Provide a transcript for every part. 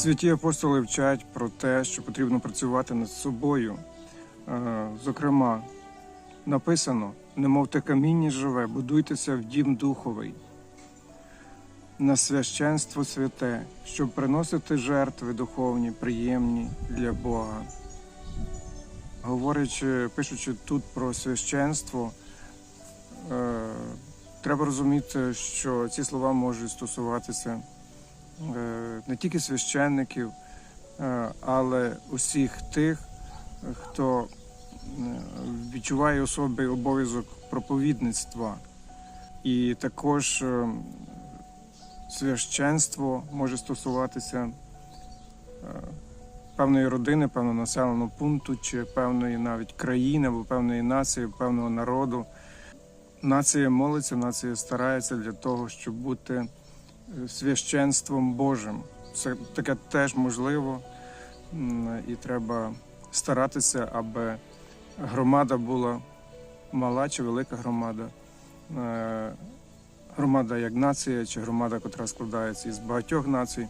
Святі апостоли вчать про те, що потрібно працювати над собою. Е, Зокрема, написано: немов те каміння живе, будуйтеся в дім духовий, на священство святе, щоб приносити жертви духовні, приємні для Бога. Говорячи, пишучи тут про священство, е, треба розуміти, що ці слова можуть стосуватися не тільки священників, е, але усіх тих, хто е, відчуває особий обов'язок проповідництва. І також е, священство може стосуватися е, певної родини, певного населеного пункту, чи певної навіть країни або певної нації, певного народу. Нація молиться, нація старається для того, щоб бути е, священством Божим. Це таке теж можливо, і треба старатися, аби громада була мала чи велика громада. Е, Громада як нація, чи громада, яка складається із багатьох націй,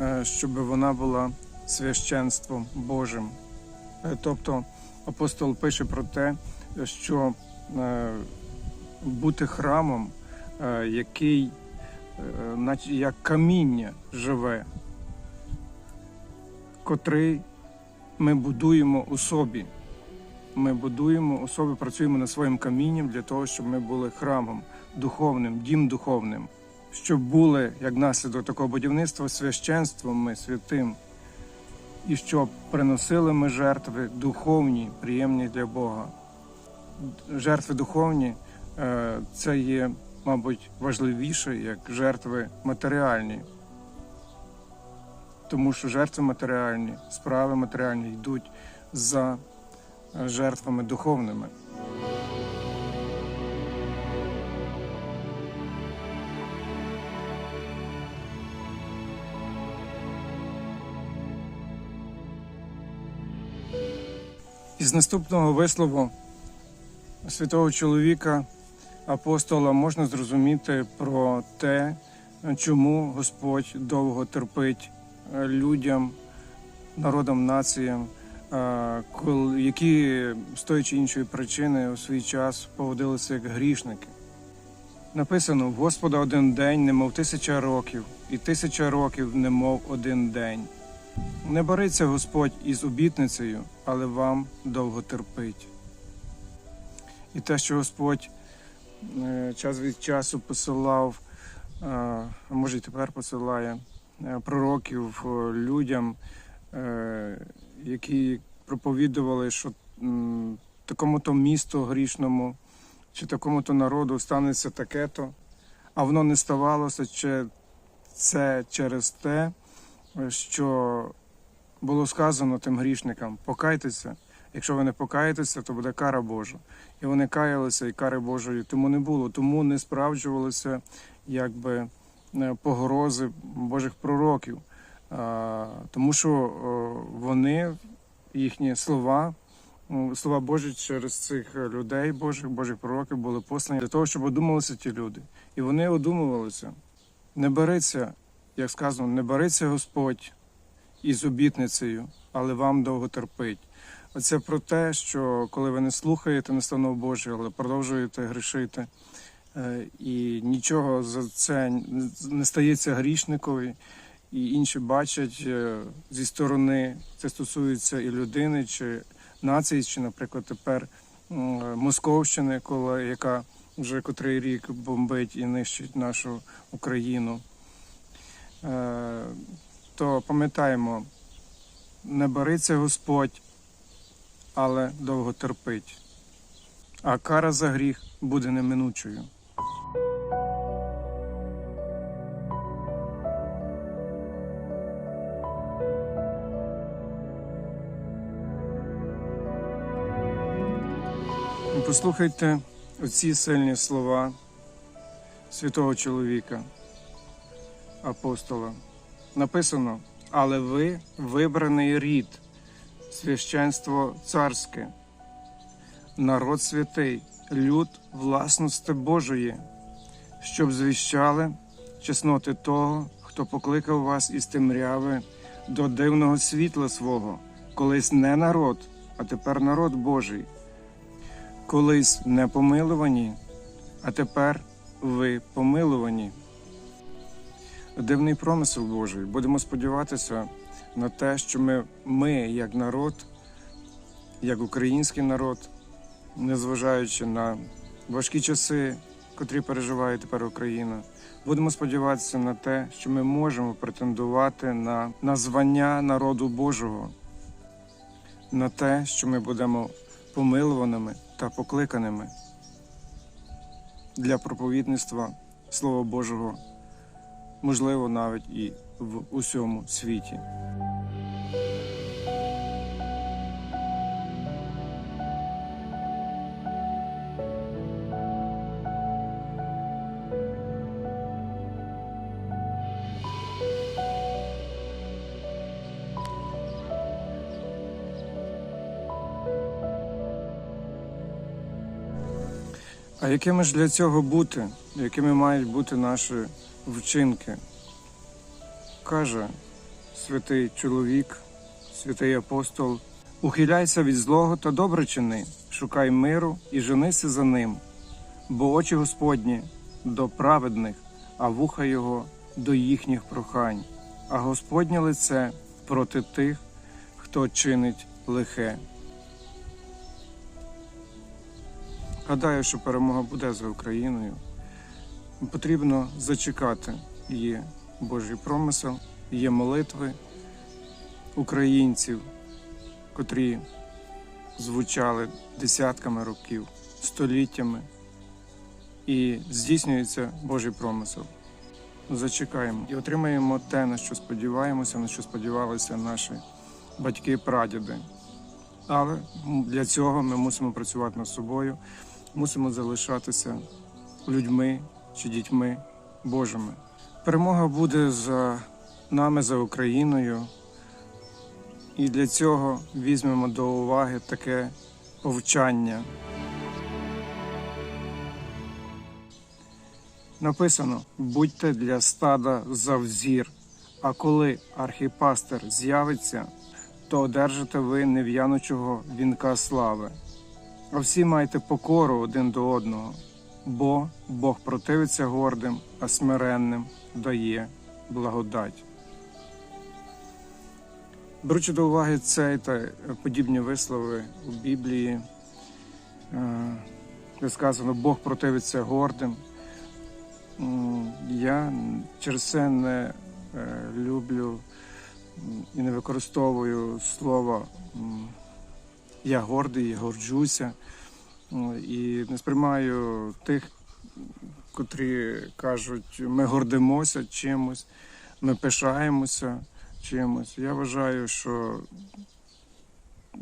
е, щоб вона була священством Божим. Е, Тобто апостол пише про те, що бути храмом, який як каміння живе, котрий ми будуємо у собі. Ми будуємо у собі, працюємо над своїм камінням для того, щоб ми були храмом духовним, дім духовним, щоб були як наслідок такого будівництва священством ми святим, і щоб приносили ми жертви духовні, приємні для Бога. Жертви духовні е, це є, мабуть, важливіше, як жертви матеріальні. Тому що жертви матеріальні, справи матеріальні йдуть за е, жертвами духовними. Із наступного вислову святого чоловіка апостола можна зрозуміти про те, чому Господь довго терпить е, людям, народам, націям, е, які з тої чи іншої причини у свій час поводилися як грішники. Написано: в Господа один день, немов тисяча років, і тисяча років, немов один день. Не бореться Господь із обітницею, але вам довго терпить. І те, що Господь час від часу посилав, е, а може й тепер посилає е, пророків е, людям, е, які проповідували, що такому-то місту грішному чи такому-то народу станеться таке-то, а воно не ставалося, чи це через те, що було сказано тим грішникам: покайтеся. Якщо ви не покаєтеся, то буде кара Божа. І вони каялися, і кари Божої тому не було. Тому не справджувалися якби е, погрози Божих пророків. Тому що вони, їхні слова, ну, слова Божі через цих людей, Божих, Божих пророків були послані для того, щоб одумалися ті люди. І вони одумувалися. Не береться, як сказано, не береться Господь із обітницею, але вам довго терпить. Оце про те, що коли ви не слухаєте настанов Божий, але продовжуєте грішити, е, і нічого за це не стається грішникові, і інші бачать е, зі сторони, це стосується і людини, чи нації, чи, наприклад, тепер Московщини, коли яка вже котрий рік бомбить і нищить нашу Україну. Е, то пам'ятаємо, не бориться Господь, але довго терпить, а кара за гріх буде неминучою. Послухайте оці сильні слова святого чоловіка, апостола. Написано, але ви вибраний рід, священство царське, народ святий, люд власності Божої, щоб звіщали чесноти того, хто покликав вас із темряви до дивного світла свого, колись не народ, а тепер народ Божий, колись не помилувані, а тепер ви помилувані. Дивний промисел Божий. Будемо сподіватися на те, що ми, ми як народ, як український народ, незважаючи на важкі часи, котрі переживає тепер Україна, будемо сподіватися на те, що ми можемо претендувати на, на звання народу Божого, на те, що ми будемо помилуваними та покликаними для проповідництва Слова Божого, можливо, навіть і в усьому світі. А якими ж для цього бути? Якими мають бути наші вчинки? Каже святий чоловік, святий апостол: ухиляйся від злого та добре чини, шукай миру і женися за ним, бо очі Господні до праведних, а вуха його до їхніх прохань, а Господнє лице проти тих, хто чинить лихе. Гадаю, що перемога буде за Україною. Потрібно зачекати. Є Божий промисел, є молитви українців, котрі звучали десятками років, століттями, і здійснюється Божий промисел. Зачекаємо і отримаємо те, на що сподіваємося, на що сподівалися наші батьки, прадіди. Але для цього ми мусимо працювати над собою, мусимо залишатися людьми чи дітьми Божими. Перемога буде за нами, за Україною, і для цього візьмемо до уваги таке повчання. Написано: будьте для стада за взір, а коли архіпастер з'явиться, то одержите ви нев'янучого вінка слави. А всі майте покору один до одного, бо Бог противиться гордим, а смиренним дає благодать. Беручи до уваги цей та подібні вислови у Біблії, е, де сказано Бог противиться гордим. Я через це не е, люблю і не використовую слово я гордий, я горджуся. І не сприймаю тих, котрі кажуть, ми гордимося чимось, ми пишаємося чимось. Я вважаю, що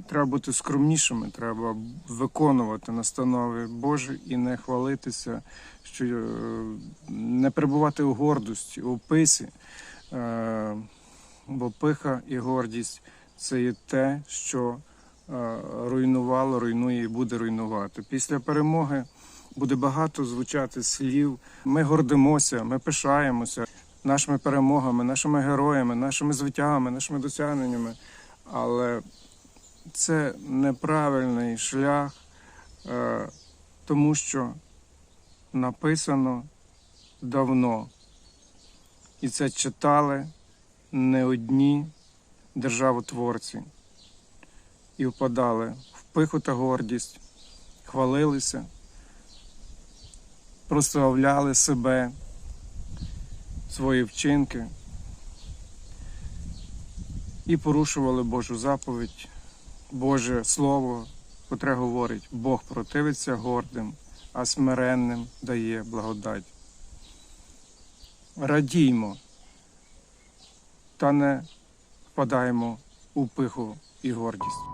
треба бути скромнішими, треба виконувати настанови Божі і не хвалитися, що е, не перебувати у гордості, у писі. Е, Бо пиха і гордість це є те, що руйнувало, руйнує і буде руйнувати. Після перемоги буде багато звучати слів. Ми гордимося, ми пишаємося нашими перемогами, нашими героями, нашими звитягами, нашими досягненнями. Але це неправильний шлях, е, тому що написано давно. І це читали не одні державотворці і впадали в пиху та гордість, хвалилися, прославляли себе, свої вчинки і порушували Божу заповідь, Боже Слово, котре говорить, Бог противиться гордим, а смиренним дає благодать. Радіймо та не впадаємо у пиху і гордість.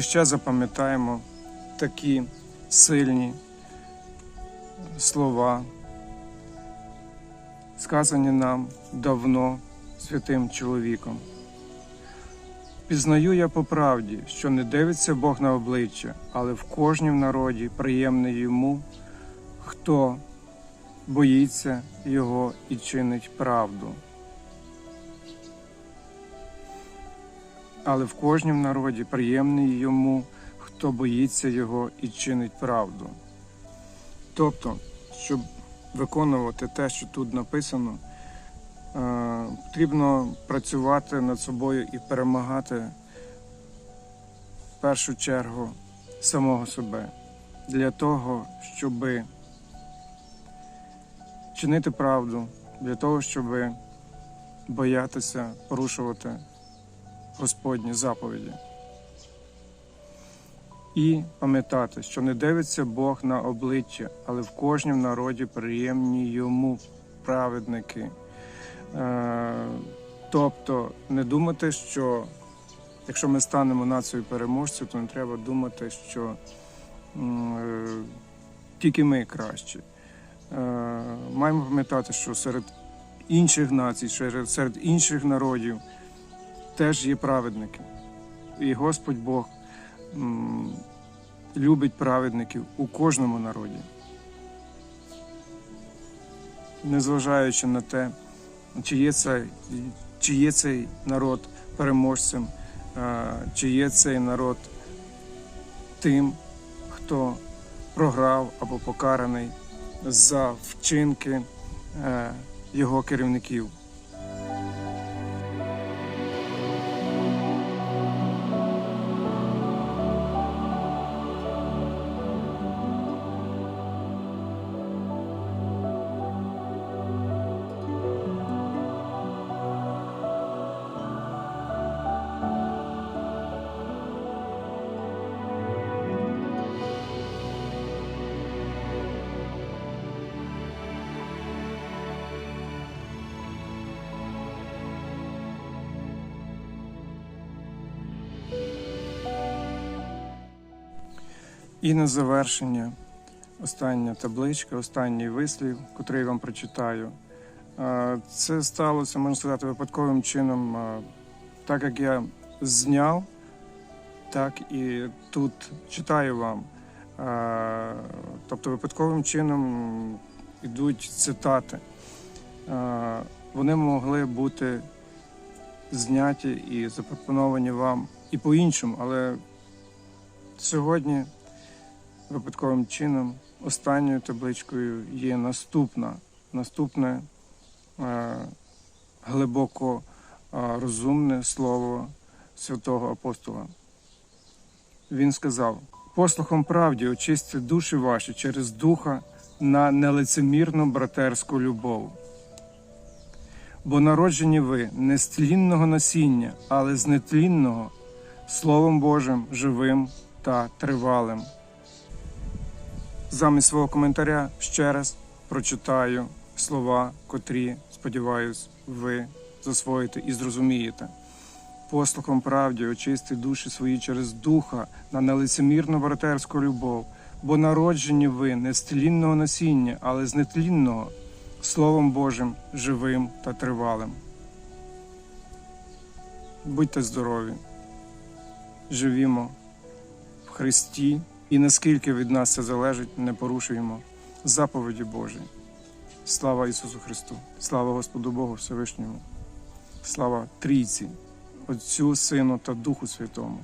І ще запам'ятаємо такі сильні слова, сказані нам давно святим чоловіком. Пізнаю я по правді, що не дивиться Бог на обличчя, але в кожнім народі приємний йому, хто боїться його і чинить правду. Але в кожнім народі приємний йому, хто боїться його і чинить правду. Тобто, щоб виконувати те, що тут написано, е, потрібно працювати над собою і перемагати в першу чергу самого себе для того, щоб чинити правду, для того, щоб боятися порушувати Господні заповіді. І пам'ятати, що не дивиться Бог на обличчя, але в кожнім народі приємні йому праведники. Е, тобто не думати, що якщо ми станемо нацією переможців, то не треба думати, що е, тільки ми кращі. Е, маємо пам'ятати, що серед інших націй, серед інших народів теж є праведники. І Господь Бог м, любить праведників у кожному народі. Незважаючи на те, чи є, це, чи є цей народ переможцем, чи є цей народ тим, хто програв або покараний за вчинки е, його керівників. І на завершення остання табличка, останній вислів, котрий я вам прочитаю. Е, Це сталося, можна сказати, випадковим чином. Е, Так як я зняв, так і тут читаю вам. Е, Тобто випадковим чином йдуть цитати. Вони могли бути зняті і запропоновані вам і по-іншому, але сьогодні випадковим чином останньою табличкою є наступна. Наступне е, глибоко е, розумне слово святого апостола. Він сказав: послухом правді очисти душі ваші через духа на нелицемірну братерську любов. Бо народжені ви не з тлінного насіння, але з нетлінного, Словом Божим, живим та тривалим. Замість свого коментаря ще раз прочитаю слова, котрі, сподіваюсь, ви засвоїте і зрозумієте. Послухом правді очисти душі свої через духа на нелицемірну братерську любов, бо народжені ви не з тлінного насіння, але з нетлінного, Словом Божим, живим та тривалим. Будьте здорові, живімо в Христі, і наскільки від нас це залежить, не порушуємо заповіді Божі. Слава Ісусу Христу! Слава Господу Богу Всевишньому! Слава Трійці, Отцю, Сину та Духу Святому!